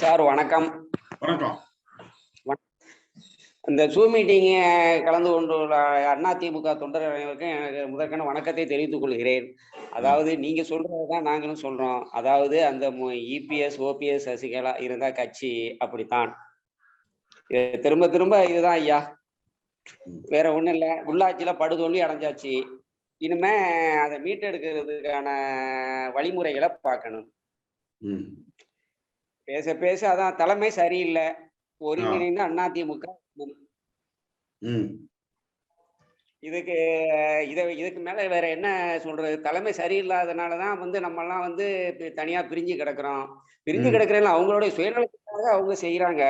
Sir வணக்கம். வணக்கம். இந்த ஜூம் மீட்டிங் கலந்து கொண்டுள்ள அண்ணா திமுக தொண்டர் அனைவருக்கும் எனக்கு முதற்கன வணக்கத்தை தெரிவித்துக் கொள்கிறேன். அதாவது நீங்க சொல்றதுதான் நாங்களும் சொல்றோம். அதாவது அந்த இபிஎஸ் ஓபிஎஸ் சசிகலா இருந்தா கட்சி அப்படித்தான். திரும்ப திரும்ப இதுதான் ஐயா. வேற ஒண்ணும் இல்ல. உள்ளாட்சியில படுதோல்வி அடைஞ்சாச்சு. இனிமே அதை மீட்டெடுக்கிறதுக்கான வழிமுறைகளை பார்க்கணும். பேச பேச அதான் தலைமை சரியில்லை. ஒருங்கிணைந்த அண்ணா திமுக. இதுக்கு இதை இதுக்கு மேல வேற என்ன சொல்றது? தலைமை சரியில்லாதனாலதான் வந்து நம்ம எல்லாம் வந்து தனியா பிரிஞ்சு கிடக்குறோம். பிரிஞ்சு ம். கிடக்குறேன் அவங்களுடைய சுயநலத்துக்காக அவங்க செய்யறாங்க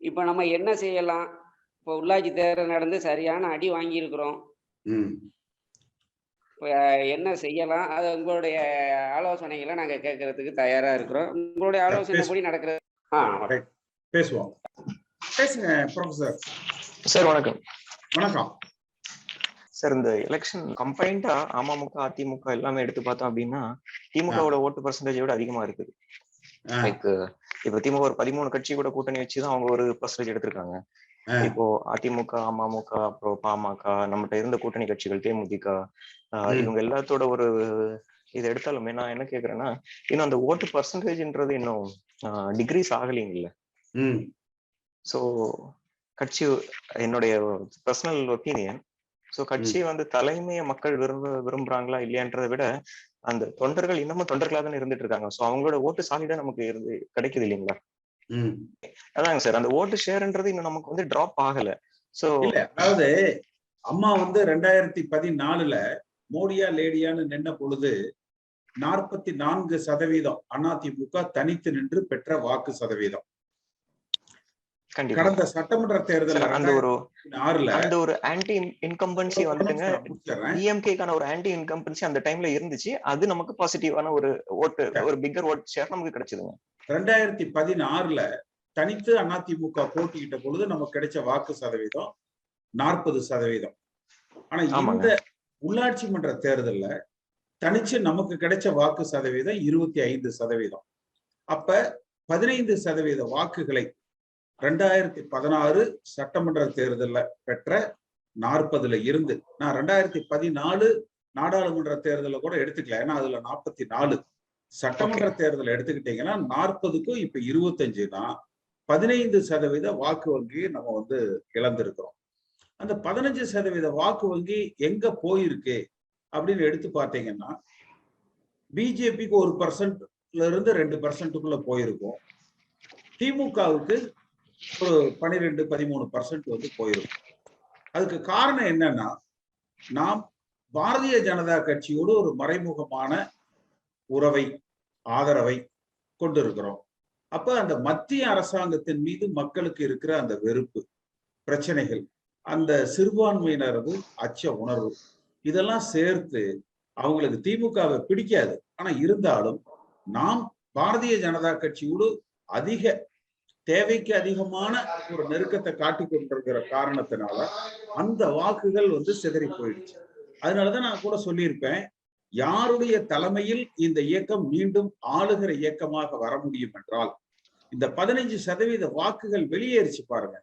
இப்ப நம்ம என்ன செய்யலாம்? இப்ப உள்ளாட்சி தேர்தல் நடந்து சரியான அடி வாங்கியிருக்கிறோம். ம். இப்ப என்ன செய்யலாம்? அது உங்களுடைய ஆலோசனைகளை நாங்க கேட்கறதுக்கு தயாரா இருக்கிறோம். உங்களுடைய ஆலோசனைப்படி நடக்கிறது. ஆ பேசுவோம். பேசுங்க ப்ரொஃபசர் சார் வணக்கம். வணக்கம். சார் இந்த எலெக்ஷன் கம்பைண்டா அமமுக அதிமுக எல்லாமே எடுத்து பார்த்தோம் அப்படின்னா திமுகவோட ஓட்டு பர்சன்டேஜ் விட அதிகமா இருக்குது. லைக் இப்ப திமுக ஒரு பதிமூணு கட்சி கூட கூட்டணி வச்சுதான் அவங்க ஒரு பர்சன்டேஜ் எடுத்திருக்காங்க. இப்போ அதிமுக அமமுக அப்புறம் பாமக நம்மகிட்ட இருந்த கூட்டணி கட்சிகள் தேமுதிக. இவங்க எல்லாத்தோட ஒரு இது எடுத்தாலுமே நான் என்ன கேக்குறேன்னா இன்னும் அந்த ஓட்டு பர்சன்டேஜ்ன்றது இன்னும் டிகிரீஸ் ஆகலைங்கல்ல. ஸோ கட்சி என்னுடைய பர்சனல் ஒப்பீனியன் ஸோ கட்சி வந்து தலைமையை மக்கள் விரும்ப விரும்புறாங்களா இல்லையான்றதை விட அந்த தொண்டர்கள் இன்னமும் தொண்டர்களா தானே இருந்துட்டு இருக்காங்க. ஸோ அவங்களோட ஓட்டு சாலிடா நமக்கு இருந்து கிடைக்குது இல்லைங்களா. அதாங்க சார் அந்த ஓட்டு ஷேர்ன்றது இன்னும் நமக்கு வந்து டிராப் ஆகல. இல்ல அதாவது அம்மா வந்து ரெண்டாயிரத்தி பதினாலுல மோடியா லேடியான்னு நின்ன பொழுது நாற்பத்தி நான்கு சதவீதம் அதிமுக தனித்து நின்று பெற்ற வாக்கு சதவீதம். கடந்த சட்டமன்ற தேர்தல் அந்த ஒரு ஆறுல அந்த ஒரு ஆன்டி இன்கம்பன்சி முடிச்சிடுறேன். டிஎம்கேக்கான ஒரு ஆன்டி இன்கம்பன்சி அந்த டைம்ல இருந்துச்சு. அது நமக்கு பாசிட்டிவான ஒரு ஓட்டு ஒரு பிக்கர் ஓட் ஷேர் நமக்கு கிடைச்சதுங்க. ரெண்டாயிரத்தி பதினாறுல தனித்து அதிமுக போட்டியிட்ட பொழுது நமக்கு கிடைச்ச வாக்கு சதவீதம் நாற்பது சதவீதம். ஆனா. இந்த உள்ளாட்சி மன்ற தேர்தல்ல தனிச்சு நமக்கு கிடைச்ச வாக்கு சதவீதம் இருபத்தி ஐந்து சதவீதம். அப்ப பதினைந்து சதவீத வாக்குகளை ரெண்டாயிரத்தி பதினாறு சட்டமன்ற தேர்தல்ல பெற்ற நாற்பதுல இருந்து நான் ரெண்டாயிரத்தி பதினாலு நாடாளுமன்ற தேர்தலை கூட எடுத்துக்கல. ஏன்னா அதுல நாற்பத்தி நாலு சட்டமன்ற தேர்தல் எடுத்துக்கிட்டீங்கன்னா நாற்பதுக்கும் இப்ப இருபத்தஞ்சுனா பதினைந்து சதவீத வாக்கு வங்கியை நம்ம வந்து இழந்திருக்கிறோம். அந்த பதினஞ்சு சதவீத வாக்கு வங்கி எங்க போயிருக்கு அப்படின்னு எடுத்து பார்த்தீங்கன்னா பிஜேபிக்கு ஒரு பர்சன்ட்ல இருந்து ரெண்டு பர்சன்ட்டுக்குள்ள போயிருக்கும். திமுகவுக்கு ஒரு பனிரெண்டு பதிமூணு பர்சன்ட் வந்து போயிருக்கும் அதுக்கு காரணம் என்னன்னா நாம் பாரதிய ஜனதா கட்சியோடு ஒரு மறைமுகமான உறவை ஆதரவை கொண்டிருக்கிறோம். அப்ப அந்த மத்திய அரசாங்கத்தின் மீது மக்களுக்கு இருக்கிற அந்த வெறுப்பு பிரச்சனைகள் அந்த சிறுபான்மையினரது அச்ச உணர்வு இதெல்லாம் சேர்த்து அவங்களுக்கு திமுகவை பிடிக்காது. ஆனா இருந்தாலும் நாம் பாரதிய ஜனதா கட்சியோடு அதிக தேவைக்கு அதிகமான ஒரு நெருக்கத்தை காட்டி கொண்டிருக்கிற காரணத்தினால அந்த வாக்குகள் வந்து சிதறி போயிடுச்சு. அதனாலதான் நான் கூட சொல்லியிருப்பேன் யாருடைய தலைமையில் இந்த இயக்கம் மீண்டும் ஆளுகிற இயக்கமாக வர முடியும் என்றால் இந்த பதினைஞ்சு சதவீத வாக்குகள் வெளியேறிச்சு பாருங்க.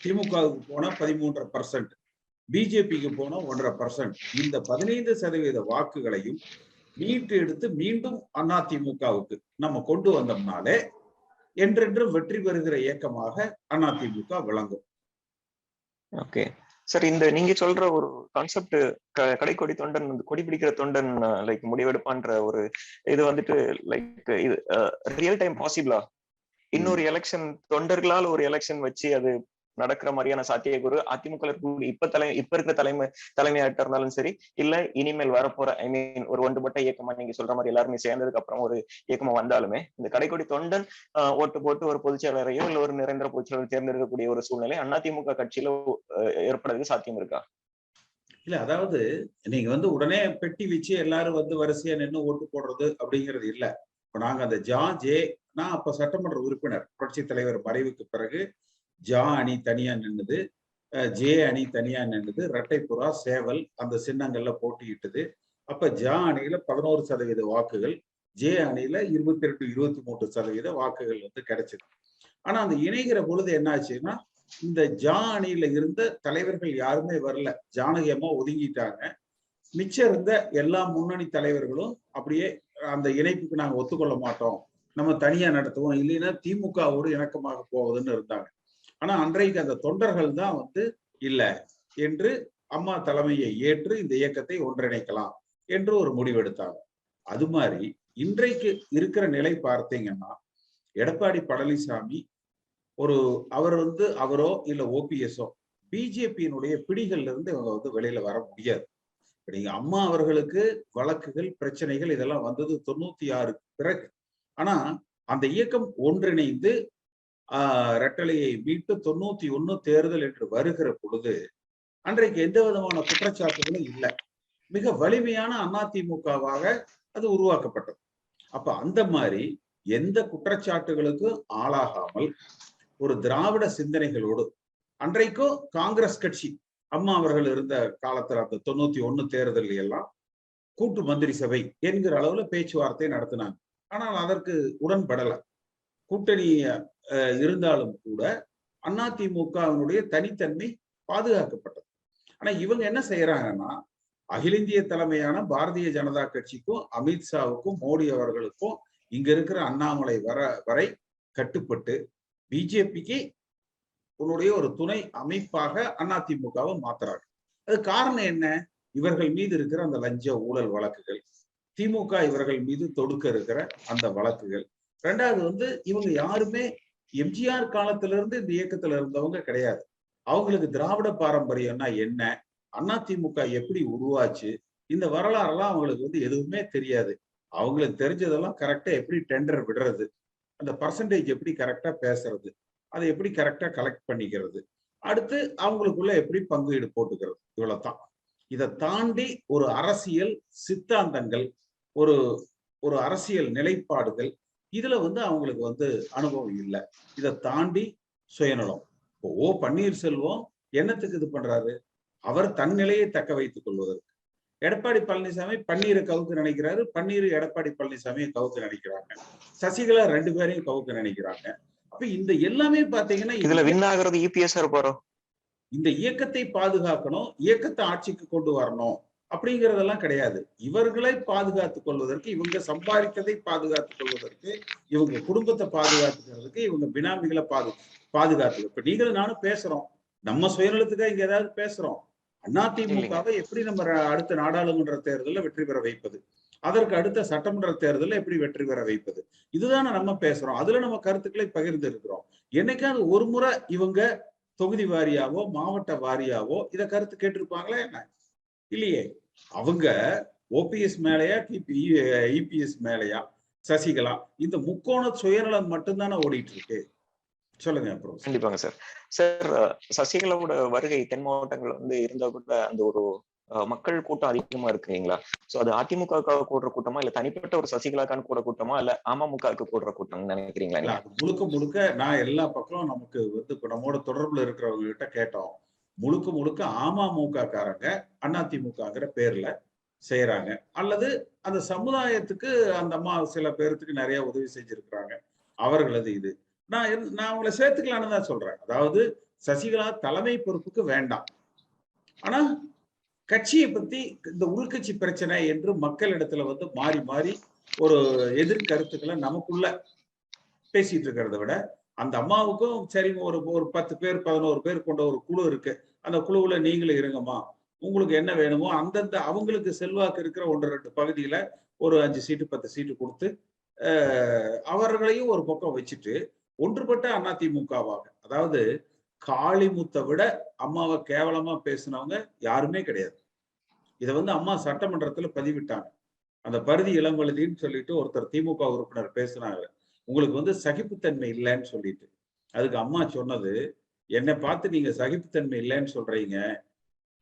திமுகவுக்கு போனா பதிமூன்றரை பர்சன்ட் பிஜேபிக்கு போனா ஒன்றரை பர்சன்ட் இந்த பதினைந்து சதவீத வாக்குகளையும் மீட்டு எடுத்து மீண்டும் அதிமுகவுக்கு நம்ம கொண்டு வந்தோம்னாலே என்றென்றும் வெற்றி பெறுகிற இயக்கமாக அதிமுக விளங்கும். ஓகே சார் இந்த நீங்க சொல்ற ஒரு கான்செப்ட் கடைக்கொடி தொண்டன் கொடி பிடிக்கிற தொண்டன் லைக் முடிவெடுப்பான்ற ஒரு இது வந்துட்டு லைக் இது ரியல் டைம் பாசிபிளா இன்னொரு எலெக்ஷன் தொண்டர்களால் ஒரு எலெக்ஷன் வச்சு அது நடக்கிற மாதிரியான சாத்தியக்கூறு அதிமுக இருக்கக்கூடிய இப்ப தலை இப்ப இருக்கிற தலைமை தலைமையாட்டா இருந்தாலும் சரி இல்ல இனிமேல் வரப்போற ஐ மீன் ஒரு ஒன்றுபட்ட இயக்கமா நீங்க சொல்ற மாதிரி எல்லாருமே சேர்ந்ததுக்கு அப்புறம் ஒரு இயக்கமா வந்தாலுமே இந்த கடைக்கொடி தொண்டன் ஆஹ், ஓட்டு போட்டு ஒரு பொதுச்செயலரையோ இல்ல ஒரு நிரந்தர பொதுச்செயலர் தேர்ந்தெடுக்கக்கூடிய ஒரு சூழ்நிலை அதிமுக கட்சியில ஏற்படுறதுக்கு சாத்தியம் இருக்கா? இல்ல அதாவது நீங்க வந்து உடனே பெட்டி வச்சு எல்லாரும் வந்து வரிசையா நின்று ஓட்டு போடுறது அப்படிங்கிறது இல்ல. இப்ப நாங்க அந்த ஜா ஜே நான் அப்ப சட்டமன்ற உறுப்பினர் புரட்சி தலைவர் மறைவுக்கு பிறகு ஜா அணி தனியா நின்னுது ஜே அணி தனியா நின்னுது ரெட்டைப்புறா சேவல் அந்த சின்னங்கள்ல போட்டியிட்டது. அப்ப ஜா அணியில பதினோரு சதவீத வாக்குகள் ஜே அணியில இருபத்தி ரெண்டு இருபத்தி மூன்று சதவீத வாக்குகள் வந்து கிடைச்சது. ஆனா அந்த இணைகிற பொழுது என்ன ஆச்சுன்னா இந்த ஜா அணியில இருந்த தலைவர்கள் யாருமே வரல. ஜானகியமா ஒதுங்கிட்டாங்க. மிச்சம் இருந்த எல்லா முன்னணி தலைவர்களும் அப்படியே அந்த இணைப்புக்கு நாங்க ஒத்துக்கொள்ள மாட்டோம். நம்ம தனியா நடத்துவோம். இல்லைன்னா திமுகவோடு இணக்கமாக போவதுன்னு இருந்தாங்க. ஆனா அன்றைக்கு அந்த தொண்டர்கள் தான் வந்து இல்ல என்று அம்மா தலைமையை ஏற்று இந்த இயக்கத்தை ஒன்றிணைக்கலாம் என்று ஒரு முடிவெடுத்தாங்க. அது மாதிரி இன்றைக்கு இருக்கிற நிலை பார்த்தீங்கன்னா எடப்பாடி பழனிசாமி ஒரு அவர் வந்து அவரோ இல்ல ஓபிஎஸ்ஓ பிஜேபியினுடைய பிடிகள்ல இருந்து இவங்க வந்து வெளியில வர முடியாது. நீங்க அம்மா அவர்களுக்கு வழக்குகள் பிரச்சனைகள் இதெல்லாம் வந்தது தொண்ணூத்தி ஆறு பிறகு. ஆனா அந்த இயக்கம் ஒன்றிணைந்து ஆஹ் ரெட்டலையை மீட்டு தொண்ணூத்தி ஒண்ணு தேர்தல் என்று வருகிற பொழுது அன்றைக்கு எந்த விதமான குற்றச்சாட்டுகளும் இல்லை. மிக வலிமையான அதிமுகவாக அது உருவாக்கப்பட்டது. அப்ப அந்த மாதிரி எந்த குற்றச்சாட்டுகளுக்கும் ஆளாகாமல் ஒரு திராவிட சிந்தனைகளோடு அன்றைக்கும் காங்கிரஸ் கட்சி அம்மா அவர்கள் இருந்த காலத்துல அந்த தொண்ணூத்தி ஒண்ணு தேர்தல் எல்லாம் கூட்டு மந்திரி சபை என்கிற அளவுல பேச்சுவார்த்தை நடத்தினாங்க. ஆனால் அதற்கு உடன்படல. கூட்டணி அஹ், இருந்தாலும் கூட அதிமுகவினுடைய தனித்தன்மை பாதுகாக்கப்பட்டது. ஆனா இவங்க என்ன செய்யறாங்கன்னா அகில இந்திய தலைமையான பாரதிய ஜனதா கட்சிக்கும் அமித்ஷாவுக்கும் மோடி அவர்களுக்கும் இங்க இருக்கிற அண்ணாமலை வர வரை கட்டுப்பட்டு பிஜேபிக்கு உன்னுடைய ஒரு துணை அமைப்பாக அதிமுகவை மாத்துறாங்க. அது காரணம் என்ன? இவர்கள் மீது இருக்கிற அந்த லஞ்ச ஊழல் வழக்குகள் திமுக இவர்கள் மீது தொடுக்க இருக்கிற அந்த வழக்குகள் ரெண்டாவது வந்து இவங்க யாருமே எம்ஜிஆர் காலத்துல இருந்து இந்த இயக்கத்துல இருந்தவங்க கிடையாது. அவங்களுக்கு திராவிட பாரம்பரியம்னா என்ன? அதிமுக எப்படி உருவாச்சு? இந்த வரலாறுலாம் அவங்களுக்கு வந்து எதுவுமே தெரியாது. அவங்களுக்கு தெரிஞ்சதெல்லாம் கரெக்டா எப்படி டெண்டர் விடுறது? அந்த பர்சன்டேஜ் எப்படி கரெக்டா பேசுறது? அதை எப்படி கரெக்டா கலெக்ட் பண்ணிக்கிறது? அடுத்து அவங்களுக்குள்ள எப்படி பங்கீடு போட்டுக்கிறது? இவ்வளவுதான். இதை தாண்டி ஒரு அரசியல் சித்தாந்தங்கள் ஒரு ஒரு அரசியல் நிலைப்பாடுகள் இதுல வந்து அவங்களுக்கு வந்து அனுபவம் இல்லை. இதை தாண்டி சுயநலம். இப்போ ஓ பன்னீர்செல்வம் என்னத்துக்கு இது பண்றாரு? அவர் தன் நிலையை தக்க வைத்துக் கொள்வதற்கு. எடப்பாடி பழனிசாமி பன்னீரை கவுக்க நினைக்கிறாரு. பன்னீர் எடப்பாடி பழனிசாமியை கவுக்க நினைக்கிறாங்க. சசிகலா ரெண்டு பேரையும் கவுக்க நினைக்கிறாங்க. அப்ப இந்த எல்லாமே பாத்தீங்கன்னா இதுல வின் ஆகுறது இபிஎஸ் இருப்பாரோ? இந்த இயக்கத்தை பாதுகாக்கணும். இயக்கத்தை ஆட்சிக்கு கொண்டு வரணும். அப்படிங்கறதெல்லாம் கிடையாது. இவர்களை பாதுகாத்துக் கொள்வதற்கு இவங்க சம்பாதித்ததை பாதுகாத்துக் கொள்வதற்கு இவங்க குடும்பத்தை பாதுகாத்துக்கிறதுக்கு இவங்க பினாமிகளை பாது பாதுகாத்து இப்ப நீங்களும் நானும் பேசுறோம். நம்ம சுயநலத்துக்காக இங்க ஏதாவது பேசுறோம். அதிமுகவை எப்படி நம்ம அடுத்த நாடாளுமன்ற தேர்தலில் வெற்றி பெற வைப்பது? அதற்கு அடுத்த சட்டமன்ற தேர்தலில் எப்படி வெற்றி பெற வைப்பது? இதுதானே நம்ம பேசுறோம். அதுல நம்ம கருத்துக்களை பகிர்ந்து இருக்கிறோம். என்னைக்காவது ஒரு முறை இவங்க தொகுதி வாரியாவோ மாவட்ட வாரியாவோ இத கருத்து கேட்டிருப்பாங்களா என்ன? இல்லையே. அவங்க ஓபிஎஸ் மேலையா இபிஎஸ் மேலையா சசிகலா இந்த முக்கோண சுயநலம் மட்டும்தானே ஓடிட்டு இருக்கு. சொல்லுங்க அப்புறம் கண்டிப்பாங்க சார் சார் சசிகலாவோட வருகை தென் மாவட்டங்கள் வந்து இருந்தா கூட அந்த ஒரு மக்கள் கூட்டம் அதிகமா இருக்குங்களா சோ அது அதிமுகவுக்காக கூடுற கூட்டமா இல்ல தனிப்பட்ட ஒரு சசிகலாக்கான கூட கூட்டமா இல்ல அமமுகவுக்கு கூடுற கூட்டம் நினைக்கிறீங்களா முழுக்க முழுக்க நான் எல்லா பக்கம் நமக்கு வந்து இப்ப நம்மோட தொடர்புல இருக்கிறவங்க கிட்ட கேட்டோம். முழுக்க முழுக்க அமமுக காரங்க அதிமுகங்கிற பேர்ல செய்யறாங்க. அல்லது அந்த சமுதாயத்துக்கு அந்த அம்மா சில பேர்த்துக்கு நிறைய உதவி செஞ்சிருக்கிறாங்க. அவர்களது இது. நான் நான் அவங்கள சேர்த்துக்கலான்னு தான் சொல்றேன். அதாவது சசிகலா தலைமை பொறுப்புக்கு வேண்டாம். ஆனா கட்சியை பத்தி இந்த உள்கட்சி பிரச்சனை என்று மக்களிடத்துல வந்து மாறி மாறி ஒரு எதிர்கருத்துக்களை நமக்குள்ள பேசிட்டு இருக்கிறத விட அந்த அம்மாவுக்கும் சரிங்க ஒரு ஒரு பத்து பேர் பதினோரு பேர் கொண்ட ஒரு குழு இருக்கு. அந்த குழுவுல நீங்களும் இருங்கம்மா. உங்களுக்கு என்ன வேணுமோ அந்தந்த அவங்களுக்கு செல்வாக்கு இருக்கிற ஒன்று ரெண்டு பகுதியில ஒரு அஞ்சு சீட்டு பத்து சீட்டு கொடுத்து அஹ், அவர்களையும் ஒரு பக்கம் வச்சுட்டு ஒன்றுபட்ட அதிமுகவாக அதாவது காளிமுத்தை விட அம்மாவை கேவலமா பேசினவங்க யாருமே கிடையாது. இதை வந்து அம்மா சட்டமன்றத்துல பதிவிட்டாங்க. அந்த பருதி இளம்பழுதின்னு சொல்லிட்டு ஒருத்தர் திமுக உறுப்பினர் பேசினாங்க உங்களுக்கு வந்து சகிப்புத்தன்மை இல்லைன்னு சொல்லிட்டு. அதுக்கு அம்மா சொன்னது என்னை பார்த்து நீங்க சகிப்புத்தன்மை இல்லைன்னு சொல்றீங்க.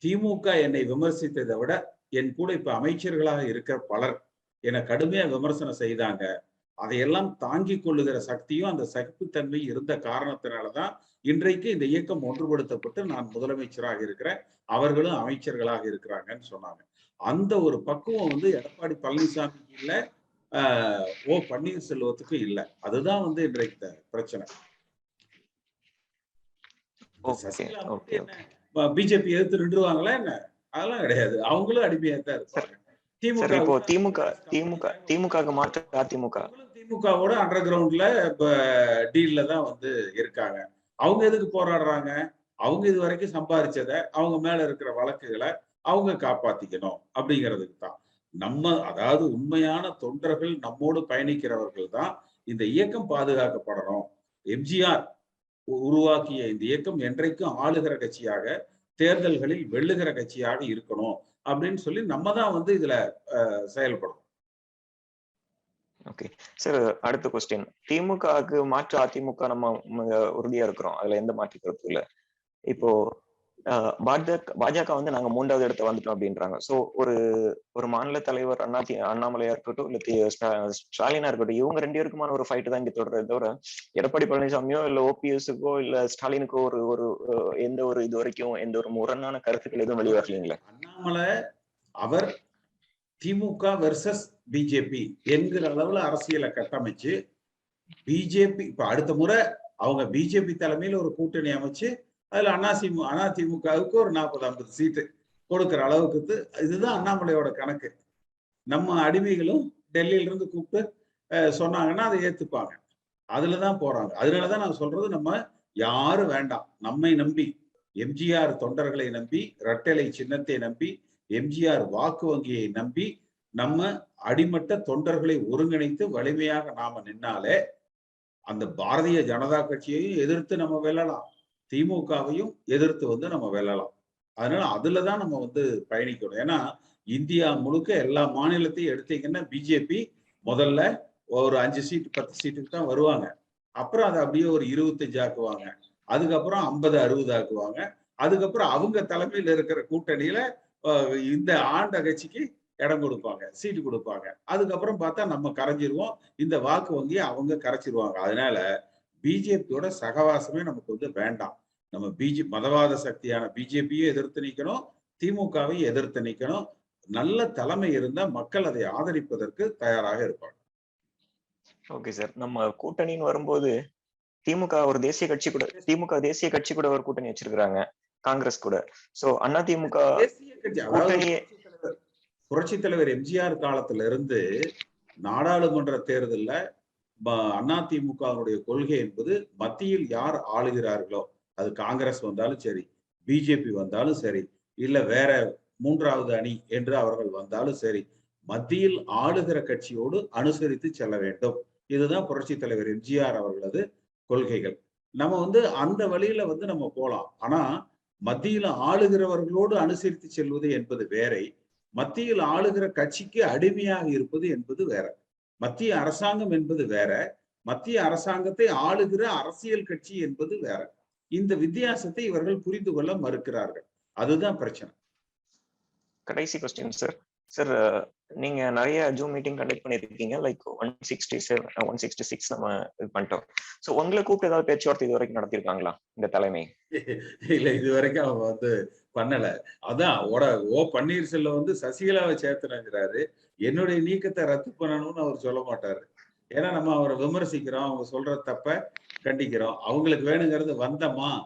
திமுக என்னை விமர்சித்ததை விட என் கூட இப்ப அமைச்சர்களாக இருக்கிற பலர் என்னை கடுமையா விமர்சனம் செய்தாங்க. அதையெல்லாம் தாங்கி கொள்ளுகிற சக்தியும் அந்த சகிப்புத்தன்மை இருந்த காரணத்தினாலதான் இன்றைக்கு இந்த இயக்கம் ஒன்றுபடுத்தப்பட்டு நான் முதலமைச்சராக இருக்கிறேன். அவர்களும் அமைச்சர்களாக இருக்கிறாங்கன்னு சொன்னாங்க. அந்த ஒரு பக்குவம் வந்து எடப்பாடி பழனிசாமி இல்லை. ஓ பன்னீர்செல்வத்துக்கும் இல்லை. அதுதான் வந்து இன்றைக்கு பிரச்சனை. பிஜேபி எதிர்த்து நின்றுவாங்களா என்ன? அதெல்லாம் கிடையாது. அவங்களும் அடிமையா தான் இருப்பாங்க. இப்போ கூட திமுக திமுக திமுக மாற்று அதிமுக திமுகவோட அண்டர் கிரவுண்ட்ல இப்ப டீல்ல தான் வந்து இருக்காங்க. அவங்க எதுக்கு போராடுறாங்க? அவங்க இது வரைக்கும் சம்பாதிச்சதை அவங்க மேல இருக்கிற வழக்குகளை அவங்க காப்பாத்திக்கணும் அப்படிங்கிறதுக்கு தான். நம்ம அதாவது உண்மையான தொண்டர்கள் நம்மோடு பயணிக்கிறவர்கள் தான் இந்த இயக்கம் பாதுகாக்கப்படணும். எம்ஜிஆர் உருவாக்கிய இந்த இயக்கம் என்றைக்கும் ஆளுகிற கட்சியாக தேர்தல்களில் வெள்ளுகிற கட்சியாக இருக்கணும் அப்படின்னு சொல்லி நம்ம தான் வந்து இதுல அஹ், செயல்படணும். ஓகே. சார் அடுத்த கொஸ்டின் திமுகவுக்கு மாற்று அதிமுக நம்ம உறுதியா இருக்கிறோம். அதுல எந்த மாற்று கருத்து இல்ல? இப்போ பாஜக பாஜக வந்து நாங்க மூன்றாவது இடத்த வந்துட்டோம் அப்படின்றாங்க. சோ ஒரு ஒரு மாநில தலைவர் அண்ணா அண்ணாமலையா இருக்கட்டும் இல்ல ஸ்டாலினா இருக்கட்டும் இவங்க ரெண்டு பேருக்குமான ஒரு ஃபைட் தான் இங்க தொடர்றத தவிர எடப்பாடி பழனிசாமியோ இல்ல ஓபிஎஸ்க்கோ இல்ல ஸ்டாலினுக்கோ ஒரு ஒரு எந்த ஒரு இது வரைக்கும் எந்த ஒரு முரணான கருத்துக்கள் எதுவும் வெளிவரலீங்களா அண்ணாமலை அவர் திமுக வெர்சஸ் பிஜேபி என்கிற அளவுல அரசியலை கட்டமைச்சு பிஜேபி இப்ப அடுத்த முறை அவங்க பிஜேபி தலைமையில ஒரு கூட்டணி அமைச்சு அதுல அதிமுக அதிமுகவுக்கு ஒரு நாற்பது ஐம்பது சீட்டு கொடுக்கிற அளவுக்கு இதுதான் அண்ணாமலையோட கணக்கு. நம்ம அடிமைகளும் டெல்லியில இருந்து கூப்பிட்டு அஹ், சொன்னாங்கன்னா அதை ஏத்துப்பாங்க. அதுலதான் போறாங்க. அதனாலதான் நான் சொல்றது நம்ம யாரும் வேண்டாம். நம்மை நம்பி எம்ஜிஆர் தொண்டர்களை நம்பி ரட்டலை சின்னத்தை நம்பி எம்ஜிஆர் வாக்கு வங்கியை நம்பி நம்ம அடிமட்ட தொண்டர்களை ஒருங்கிணைத்து வலிமையாக நாம நின்னாலே அந்த பாரதிய ஜனதா கட்சியையும் எதிர்த்து நம்ம வெல்லலாம். திமுகவையும் எதிர்த்து வந்து நம்ம வெல்லலாம். அதனால அதுலதான் நம்ம வந்து பயணிக்கணும். ஏன்னா இந்தியா முழுக்க எல்லா மாநிலத்தையும் எடுத்தீங்கன்னா பிஜேபி முதல்ல ஒரு அஞ்சு சீட்டு பத்து சீட்டுக்கு தான் வருவாங்க. அப்புறம் அதை அப்படியே ஒரு இருபத்தஞ்சு ஆக்குவாங்க. அதுக்கப்புறம் ஐம்பது அறுபது ஆக்குவாங்க. அதுக்கப்புறம் அவங்க தலைமையில் இருக்கிற கூட்டணியில இந்த ஆண்ட கட்சிக்கு இடம் கொடுப்பாங்க சீட்டு கொடுப்பாங்க. அதுக்கப்புறம் பார்த்தா நம்ம கரைஞ்சிருவோம். இந்த வாக்கு வங்கியை அவங்க கரைச்சிருவாங்க. அதனால பிஜேபியோட சகவாசமே நமக்கு வந்து வேண்டாம். நம்ம பிஜே மதவாத சக்தியான பிஜேபியை எதிர்த்து நிக்கணும் திமுகவை எதிர்த்து நிக்கணும். நல்ல தலைமை இருந்தா மக்கள் அதை ஆதரிப்பதற்கு தயாராக இருப்பாங்க. Okay sir. நம்ம கூட்டணின்னு வரும்போது திமுக ஒரு தேசிய கட்சி கூட திமுக தேசிய கட்சி கூட ஒரு கூட்டணி வச்சிருக்காங்க காங்கிரஸ் கூட. சோ அண்ணா திமுக புரட்சித் தலைவர் எம்ஜிஆர் காலத்துல இருந்து நாடாளுமன்ற தேர்தல்ல அதிமுகவுடைய கொள்கை என்பது மத்தியில் யார் ஆளுகிறார்களோ அது காங்கிரஸ் வந்தாலும் சரி பிஜேபி வந்தாலும் சரி இல்ல வேற மூன்றாவது அணி என்று அவர்கள் வந்தாலும் சரி மத்தியில் ஆளுகிற கட்சியோடு அனுசரித்து செல்ல வேண்டும். இதுதான் புரட்சி தலைவர் எம்ஜிஆர் அவர்களது கொள்கைகள். நம்ம வந்து அந்த வழியில வந்து நம்ம போலாம். ஆனா மத்தியில ஆளுகிறவர்களோடு அனுசரித்து செல்வது என்பது வேறை மத்தியில் ஆளுகிற கட்சிக்கு அடிமையாக இருப்பது என்பது வேற. மத்திய அரசாங்கம் என்பது வேற மத்திய அரசாங்கத்தை ஆளுகிற அரசியல் கட்சி என்பது வேற. இந்த வித்தியாசத்தை இவர்கள் புரிந்து கொள்ள மறுக்கிறார்கள். அதுதான் பிரச்சனை. கடைசி கொஸ்டின் சார் சார் நீங்க நிறைய ஜூம் மீட்டிங் கண்டக்ட் பண்ணிருக்கீங்க like one sixty seven one sixty six நம்ம இது பண்ணிட்டோம். சோ உங்களை கூப்பிட்டு ஏதாவது பேச்சுவார்த்தை இது வரைக்கும் நடத்திருக்காங்களா இந்த தலைமை? இல்ல இது வரைக்கும் அவங்க வந்து பண்ணல. அதான் ஓட ஓ பன்னீர்செல்வம் வந்து சசிகலாவை சேர்த்துனங்கிறாரு என்னுடைய நீக்கத்தை ரத்து பண்ணணும்னு அவர் சொல்ல மாட்டாரு. ஏன்னா நம்ம அவரை விமர்சிக்கிறோம் அவங்க சொல்ற தப்ப கண்டிக்கிறோம். அவங்களுக்கு வேணுங்கிறது வந்தமா?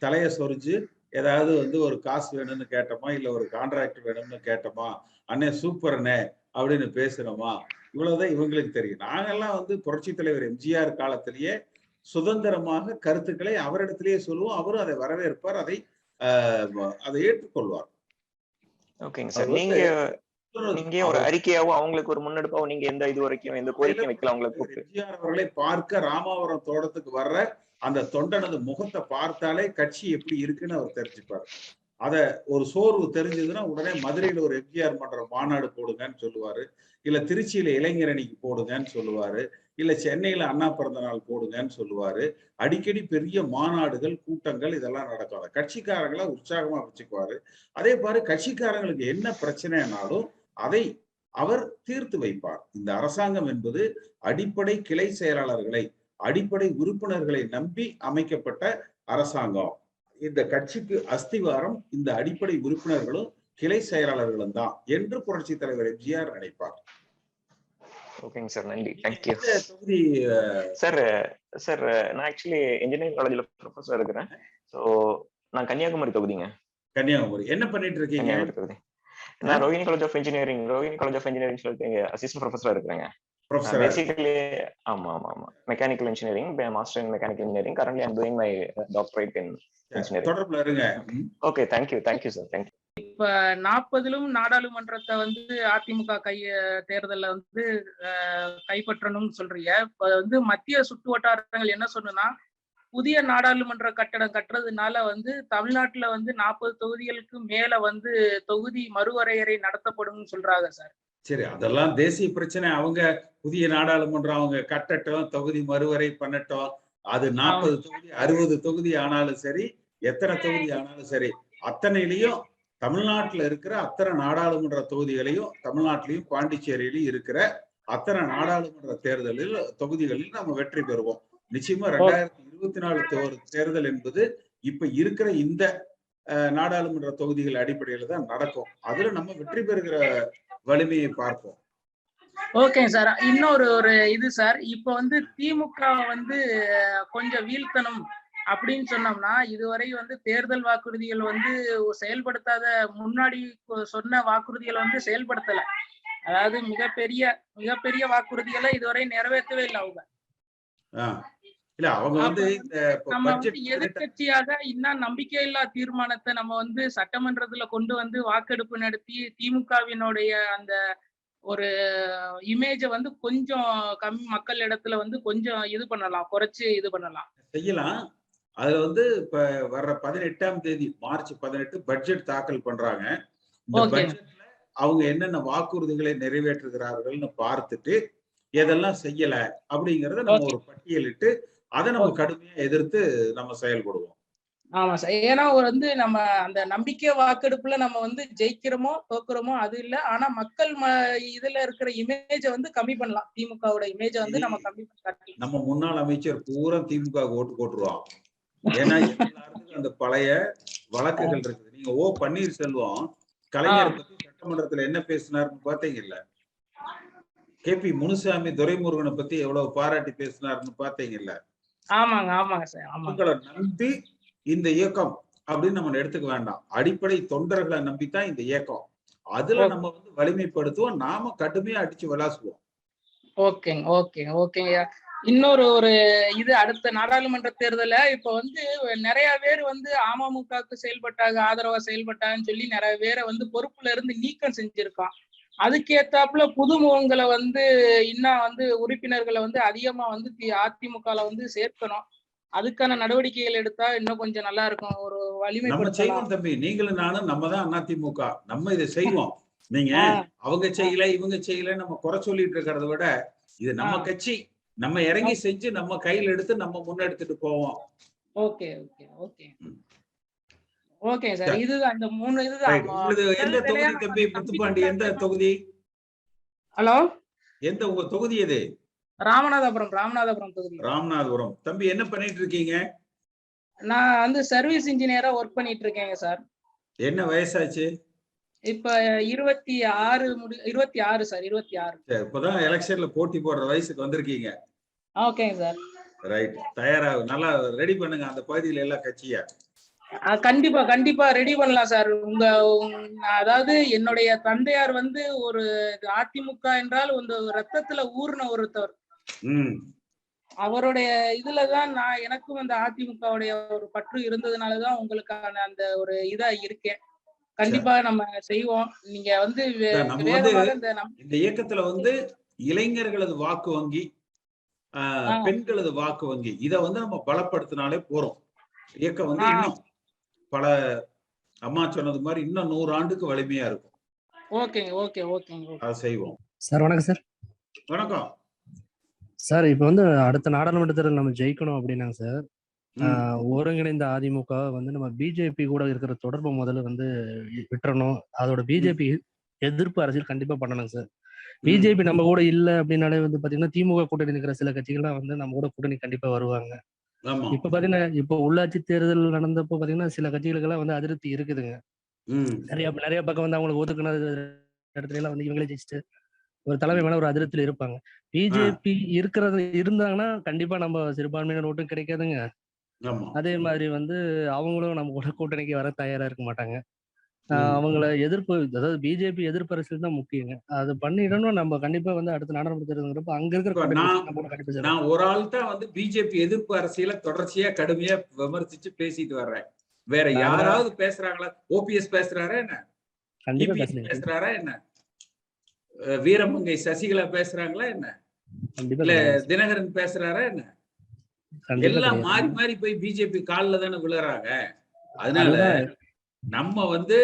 தலைய சொரிஞ்சு ஏதாவது வந்து ஒரு காசு வேணும்னு கேட்டோமா? இல்ல ஒரு கான்ட்ராக்ட் வேணும்னு கேட்டோமா? அண்ணே சூப்பர்ண்ணே அப்படின்னு பேசுறோமா? இவ்வளவுதான் இவங்களுக்கு தெரியும். நாங்கெல்லாம் வந்து புரட்சி தலைவர் எம்ஜிஆர் காலத்திலேயே சுதந்திரமாக கருத்துக்களை அவரிடத்திலேயே சொல்லுவோம். அவரும் அதை வரவேற்பார். அதை அதை ஏற்றுக்கொள்வார் ஓகேங்க சார். நீங்க நீங்க ஒரு அறிக்கையாவோ அவங்களுக்கு ஒரு முன்னெடுப்பாவோ நீங்க எந்த இது வரைக்கும் எந்த கோரிக்கை வைக்கல அவங்களை கூப்பிட்டு? எம்ஜிஆர் அவர்களை பார்க்க ராமாவரம் தோட்டத்துக்கு வர்ற அந்த தொண்டனது முகத்தை பார்த்தாலே கட்சி எப்படி இருக்குன்னு அவர் தெரிஞ்சுப்பார். அத ஒரு சோர்வு தெரிஞ்சதுன்னா உடனே மதுரையில ஒரு எம்ஜிஆர் மன்ற மாநாடு போடுங்கன்னு சொல்லுவாரு. இல்ல திருச்சியில இளைஞரணிக்கு போடுங்கன்னு சொல்லுவாரு. இல்ல சென்னையில அண்ணா பிறந்த நாள் போடுங்கன்னு சொல்லுவாரு. அடிக்கடி பெரிய மாநாடுகள் கூட்டங்கள் இதெல்லாம் நடக்கும். அதை கட்சிக்காரங்களை உற்சாகமா வச்சுக்குவாரு. அதே மாதிரி கட்சிக்காரங்களுக்கு என்ன பிரச்சனைனாலும் அதை அவர் தீர்த்து வைப்பார். இந்த அரசாங்கம் என்பது அடிப்படை கிளை செயலாளர்களை அடிப்படை உறுப்பினர்களை நம்பி அமைக்கப்பட்ட அரசாங்கம். இந்த கட்சிக்கு அஸ்திவாரம் இந்த அடிப்படை உறுப்பினர்களும் கிளை செயலாளர்களும் தான் என்று புரட்சி தலைவர் எம்ஜிஆர் நினைப்பார். ஓகேங்க சார் நன்றி தேங்க்யூ தொகுதி சார் சார் நான் ஆக்சுவலி இன்ஜினியரிங் காலேஜ்ல ப்ரொஃபஸர் இருக்கிறேன். ஸோ நான் கன்னியாகுமரி தொகுதிங்க. கன்னியாகுமரி. என்ன பண்ணிட்டு இருக்கீங்க? தொகுதி. நான் Rohini college of engineering Rohini college of engineering சொல்லிட்டு அசிஸ்டன்ட் ப்ரொஃபஸரா இருக்கிறேங்க. பேசிக்கலி ஆமா ஆமா ஆமா. Mechanical engineering master in mechanical engineering currently I'm doing my doctorate in engineering தொடர்புல இருங்க. Okay thank you thank you sir thank you இப்ப நாற்பதிலும் நாடாளுமன்றத்தை வந்து அதிமுக கை தேர்தல்ல வந்து கைப்பற்றணும்னு சொல்றீங்க. இப்ப வந்து மத்திய சுற்று வட்டாரங்கள் என்ன சொன்னுன்னா புதிய நாடாளுமன்ற கட்டடம் கட்டுறதுனால வந்து தமிழ்நாட்டுல வந்து நாற்பது தொகுதிகளுக்கு மேல வந்து தொகுதி மறுவரையறை நடத்தப்படும்னு சொல்றாங்க சார். சரி அதெல்லாம் தேசிய பிரச்சனை. அவங்க புதிய நாடாளுமன்றம் அவங்க கட்டட்டும் தொகுதி மறுவரை பண்ணட்டும். அது நாற்பது தொகுதி அறுபது தொகுதி ஆனாலும் சரி எத்தனை தொகுதி ஆனாலும் சரி அத்தனையிலையும் தமிழ்நாட்டுல இருக்கிற அத்தனை நாடாளுமன்ற தொகுதிகளையும் தமிழ்நாட்டிலையும் பாண்டிச்சேரியிலையும் இருக்கிற அத்தனை நாடாளுமன்ற தேர்தலில் தொகுதிகளில் நம்ம வெற்றி பெறுவோம். நிச்சயமா ரெண்டாயிரத்தி இருபத்தி நாலு தேர்தல் என்பது இப்ப இருக்கிற இந்த நாடாளுமன்ற தொகுதிகள் அடிப்படையில தான் நடக்கும். அதுல நம்ம வெற்றி பெறுகிற வலிமையை பார்ப்போம். ஓகேங்க சார். இன்னொரு ஒரு இது சார். இப்போ வந்து திமுக வந்து கொஞ்சம் வீழ்த்தணும். அப்படின்னு சொன்னோம்னா இதுவரை வந்து தேர்தல் வாக்குறுதிகள் வந்து செயல்படுத்தாத முன்னாடி சொன்ன வாக்குறுதிகளை வந்து செயல்படுத்தல. அதாவது மிகப்பெரிய மிகப்பெரிய வாக்குறுதிகளை இதுவரை நிறைவேற்றவே இல்லை அவங்க. இல்ல அவங்க வந்து நம்ம எதிர்கட்சியாக இன்னும் நம்பிக்கையில்லா தீர்மானத்தை நம்ம வந்து சட்டமன்றத்துல கொண்டு வந்து வாக்கெடுப்பு நடத்தி திமுகவினுடைய அந்த ஒரு இமேஜை வந்து கொஞ்சம் கம்மி மக்கள் இடத்துல வந்து கொஞ்சம் இது பண்ணலாம் குறைச்சு இது பண்ணலாம். செய்யலாம். அதுல வந்து இப்ப வர்ற பதினெட்டாம் தேதி மார்ச் பதினெட்டு பட்ஜெட் தாக்கல் பண்றாங்க. இந்த. பட்ஜெட்ல அவங்க என்னென்ன வாக்குறுதிகளை நிறைவேற்றுகிறார்கள்னு பார்த்துட்டு எதெல்லாம் செய்யல அப்படிங்கறத நம்ம. ஒரு பட்டியலிட்டு அதை நம்ம. கடுமையா எதிர்த்து நம்ம செயல்படுவோம். ஆமா சார். ஏன்னா ஒரு வந்து நம்ம அந்த நம்பிக்கை வாக்கெடுப்புல நம்ம வந்து ஜெயிக்கிறோமோ தோக்குறோமோ அது இல்ல. ஆனா மக்கள் ம இதுல இருக்கிற இமேஜை வந்து கம்மி பண்ணலாம். திமுகவோட இமேஜை வந்து நம்ம கம்மி பண்ணி காட்டலாம் நம்ம முன்னாள் அமைச்சர் பூரா திமுக ஓட்டு போட்டுருவான். ஏன்னா எல்லாருக்கும் அந்த பழைய வழக்குகள் இருக்குது. நீங்க ஓ பன்னீர்செல்வம் கலைஞர் பத்தி சட்டமன்றத்துல என்ன பேசினாருன்னு பாத்தீங்கல்ல? கே. பி. முனுசாமி துரைமுருகனை பத்தி எவ்வளவு பாராட்டி பேசினாருன்னு பாத்தீங்கல்ல? ஆமாங்க ஆமாங்க சார் உங்களை நம்பி இந்த இயக்கம் அப்படின்னு நம்ம எடுத்துக்க வேண்டாம். அடிப்படை தொண்டர்களை நம்பித்தான் இந்த இயக்கம். அதுல. நம்ம வந்து வலிமைப்படுத்துவோம். நாம கடுமையா அடிச்சு விளாசுவோம். ஓகேங்க ஓகேங்க ஓகேங்க. இன்னொரு ஒரு இது அடுத்த நாடாளுமன்ற தேர்தல இப்ப வந்து நிறைய பேர் வந்து அமமுகவுக்கு செயல்பட்டாங்க ஆதரவா செயல்பட்டாங்கன்னு சொல்லி நிறைய பேரை வந்து பொறுப்புல இருந்து நீக்கம் செஞ்சிருக்கோம் அதுக்கேத்தாப்புல புது முகங்களை வந்து இன்னும் வந்து உறுப்பினர்களை வந்து அதிகமா வந்து அதிமுகல வந்து சேர்க்கணும். அதுக்கான நடவடிக்கைகள் எடுத்தா இன்னும் கொஞ்சம் நல்லா இருக்கும். ஒரு நம்ம வலிமைப்படுத்தலாம். செய்வோம் தம்பி. நீங்களும் நானும் நம்ம தான் அதிமுக. நம்ம இதை செய்வோம். நீங்க அவங்க செய்யல இவங்க செய்யல நம்ம குறை சொல்லிட்டு இருக்கிறத விட இது நம்ம. கட்சி. நம்ம இறங்கி செஞ்சு நம்ம கையில எடுத்து நம்ம முன்னெடுத்துட்டு போவோம். Okay okay okay. Okay sir இதுதான் இந்த மூணு. இதுதான். எந்த தொகுதி தம்பி முத்துப்பாண்டி எந்த தொகுதி? ஹலோ? எந்த உங்க தொகுதி எது? ராமநாதபுரம் ராமநாதபுரம் தொகுதி. ராமநாதபுரம். தம்பி என்ன பண்ணிட்டு இருக்கீங்க? நான் வந்து சர்வீஸ் இன்ஜினியரா ஒர்க் பண்ணிட்டு இருக்கேங்க சார். என்ன வயசாச்சு? இப்ப இருபத்தி ஆறு முடி இருபத்தி ஆறு சார் இருபத்தி ஆறு. இப்பதான் எலெக்ஷன்ல போட்டி போடுற வயசுக்கு வந்திருக்கீங்க. ஓகேங்க சார் ரைட் தயாரா நல்லா ரெடி பண்ணுங்க அந்த பகுதியில எல்லாம் கட்சிய. கண்டிப்பா கண்டிப்பா ரெடி பண்ணலாம் சார் உங்க அதாவது என்னுடைய தந்தையார் வந்து ஒரு அதிமுக என்றால் இந்த ரத்தத்துல ஊர்ன ஒருத்தவர். ம். அவருடைய இதுலதான் நான் எனக்கும் அந்த அதிமுகவுடைய ஒரு பற்று இருந்ததுனாலதான் உங்களுக்கான அந்த ஒரு இதா இருக்கேன். கண்டிப்பா நம்ம செய்வோம். நீங்க வந்து இந்த இயக்கத்துல வந்து இளைஞர்களது வாக்கு வங்கி. பெண்களது வாக்கு வங்கி இத வந்து நம்ம பலப்படுத்தினாலே போறோம். இயக்கம் வந்து. இன்னும் பல அம்மா சொன்னது மாதிரி இன்னும் நூறு ஆண்டுக்கு வலிமையா இருக்கும். ஓகேங்க ஓகே ஓகேங்க ஓகே. அதை செய்வோம். சார் வணக்கம் சார். வணக்கம். சார் இப்போ வந்து அடுத்த நாடாளுமன்ற தேர்தல் நம்ம ஜெயிக்கணும் அப்படின்னாங்க சார். ம், ஆஹ் ஒருங்கிணைந்த அதிமுக வந்து நம்ம பிஜேபி கூட இருக்கிற தொடர்பு முதல்ல வந்து விட்டுறணும். அதோட பிஜேபி எதிர்ப்பு அரசியல் கண்டிப்பா பண்ணணும் சார். பிஜேபி நம்ம கூட இல்ல அப்படின்னாலே வந்து பாத்தீங்கன்னா திமுக கூட்டணி இருக்கிற சில கட்சிகள்லாம் வந்து நம்ம கூட கூட்டணி கண்டிப்பா வருவாங்க. ஆமா. இப்ப பாத்தீங்கன்னா இப்போ உள்ளாட்சி தேர்தல் நடந்தப்போ பாத்தீங்கன்னா சில கட்சிகளுக்கெல்லாம் வந்து அதிருப்தி இருக்குதுங்க. ம். நிறைய நிறைய பக்கம் வந்து அவங்களுக்கு ஒதுக்குன இடத்துல எல்லாம் வந்து இவங்களே ஜெயிச்சுட்டு ஒரு தலைமை மேல ஒரு அதிருப்தியில இருப்பாங்க. பிஜேபி இருக்கிறது இருந்தாங்கன்னா கண்டிப்பா நம்ம சிறுபான்மையினர் ஓட்டும் கிடைக்காதுங்க. ஆமா. அதே மாதிரி வந்து அவங்களும் நம்ம கூட கூட்டணிக்கு வர தயாரா இருக்க மாட்டாங்க. ஆஹ். அவங்கள எதிர்ப்பு அதாவது பிஜேபி எதிர்ப்பு அரசியல் தான் முக்கியங்க. அது பண்ணிடணும். நம்ம கண்டிப்பா வந்து அடுத்த நாடாளுமன்ற தேர்தலுங்கிறப்ப அங்க இருக்கிற நான் ஒரு ஆள் தான் வந்து பிஜேபி எதிர்ப்பு அரசியல தொடர்ச்சியா கடுமையா விமர்சிச்சு பேசிட்டு வர்றேன். வேற யாராவது பேசுறாங்களா? ஓபிஎஸ் பேசுறாரா என்ன? பேசுறாரா என்ன? வீரமங்கை சசிகலா பேசுறாங்களா என்ன? இல்ல. தினகரன் பேசுறாரா என்ன? எல்லாம். மாறி மாறி போய் பிஜேபி கால்ல தானே விழுறாங்க. அதனால நம்ம வந்து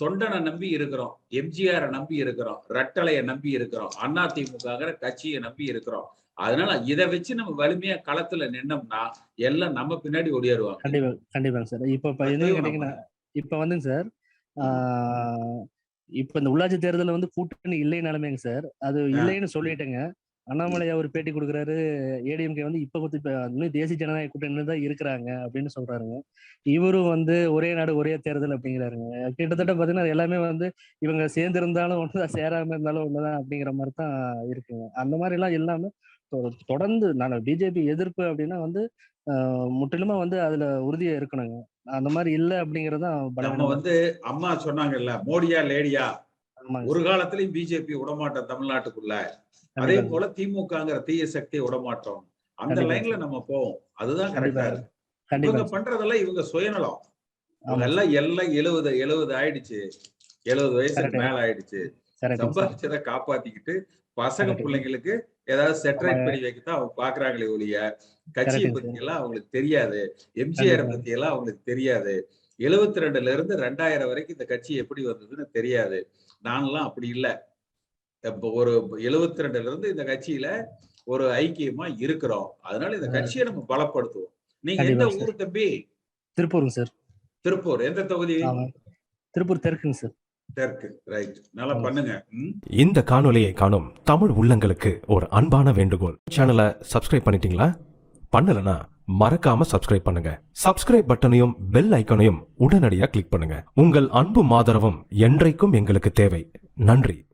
தொண்டனை நம்பி இருக்கிறோம் எம்ஜிஆரை நம்பி இருக்கிறோம் ரெட்டலைய நம்பி இருக்கிறோம் அதிமுகங்கிற கட்சியை நம்பி இருக்கிறோம். அதனால இதை வச்சு நம்ம வலிமையா களத்துல நின்னோம்னா எல்லாம் நம்ம பின்னாடி ஓடியாருவாங்க. கண்டிப்பா கண்டிப்பாங்க சார். இப்ப என்ன இப்ப வந்துங்க சார் இப்ப இந்த உள்ளாட்சி தேர்தல்ல வந்து கூட்டணி இல்லைனாலுமேங்க சார் அது இல்லைன்னு சொல்லிட்டேங்க. அண்ணாமலை அவர் பேட்டி கொடுக்குறாரு. ஏடிஎம்கே வந்து இப்ப வந்து இப்ப இன்னும் தேசிய ஜனநாயக கூட்டணி தான் இருக்கிறாங்க அப்படின்னு சொல்றாருங்க. இவரும் வந்து ஒரே நாடு ஒரே தேர்தல் அப்படிங்கிறாருங்க. கிட்டத்தட்ட பாத்தீங்கன்னா எல்லாமே வந்து இவங்க சேர்ந்து இருந்தாலும் ஒண்ணுதான் சேராம இருந்தாலும் ஒண்ணுதான் அப்படிங்கிற மாதிரி தான் இருக்குங்க. அந்த மாதிரி எல்லாம் இல்லாம தொடர்ந்து நான் பிஜேபி எதிர்ப்பு அப்படின்னா வந்து முற்றிலுமா வந்து அதுல உறுதியா இருக்கணுங்க. அந்த மாதிரி இல்ல அப்படிங்கறது தான் நம்ம பலவீனம் வந்து அம்மா சொன்னாங்கல்ல மோடியா லேடியா? ஒரு. காலத்திலயும் பிஜேபி விடமாட்டோம் தமிழ்நாட்டுக்குள்ள. அதே போல திமுகங்கிற தீய சக்தியை விடமாட்டோம் அந்த லைன்ல. நம்ம போவோம் அதுதான் கரெக்டா இருக்கு இவங்க. பண்றதெல்லாம் இவங்க சுயநலம் எல்லாம் எல்லாம் எழுபது எழுபது ஆயிடுச்சு எழுபது வயசுக்கு. மேல ஆயிடுச்சு சம்பாதிச்சதை காப்பாத்திக்கிட்டு பசங்க. பிள்ளைங்களுக்கு ஏதாவது செட்டரைட். பண்ணி வைக்கத்தான் அவங்க பாக்குறாங்களே ஒழிய கட்சியை பத்தி. எல்லாம் அவங்களுக்கு தெரியாது எம்ஜிஆர். பத்தி எல்லாம் அவங்களுக்கு தெரியாது எழுபத்தி ரெண்டுல இருந்து ரெண்டாயிரம் வரைக்கும் இந்த கட்சி எப்படி வந்ததுன்னு தெரியாது நான்லாம் அப்படி இல்ல ஒரு எழுபத்தி ரெண்டுல இருந்து இந்த கட்சியில ஒரு ஐக்கியமா இருக்கிறோம். அதனால இந்த. கட்சியை நம்ம பலப்படுத்துவோம். நீங்க எந்த. ஊர் தம்பி? திருப்பூருங்க சார். திருப்பூர். எந்த தொகுதி? திருப்பூர் தெற்குங்க சார். தெற்கு. ரைட். நல்லா. பண்ணுங்க? இந்த காணொளியை காணும் தமிழ் உள்ளங்களுக்கு ஒரு அன்பான வேண்டுகோள். சேனலை சப்ஸ்கிரைப் பண்ணிட்டீங்களா? பண்ணலனா மறக்காம சப்ஸ்கிரைப் பண்ணுங்க. சப்ஸ்கிரைப் பட்டனையும் பெல் ஐகானையும் உடனடியாக கிளிக் பண்ணுங்க. உங்கள் அன்பும் ஆதரவும் என்றைக்கும் எங்களுக்கு தேவை. நன்றி.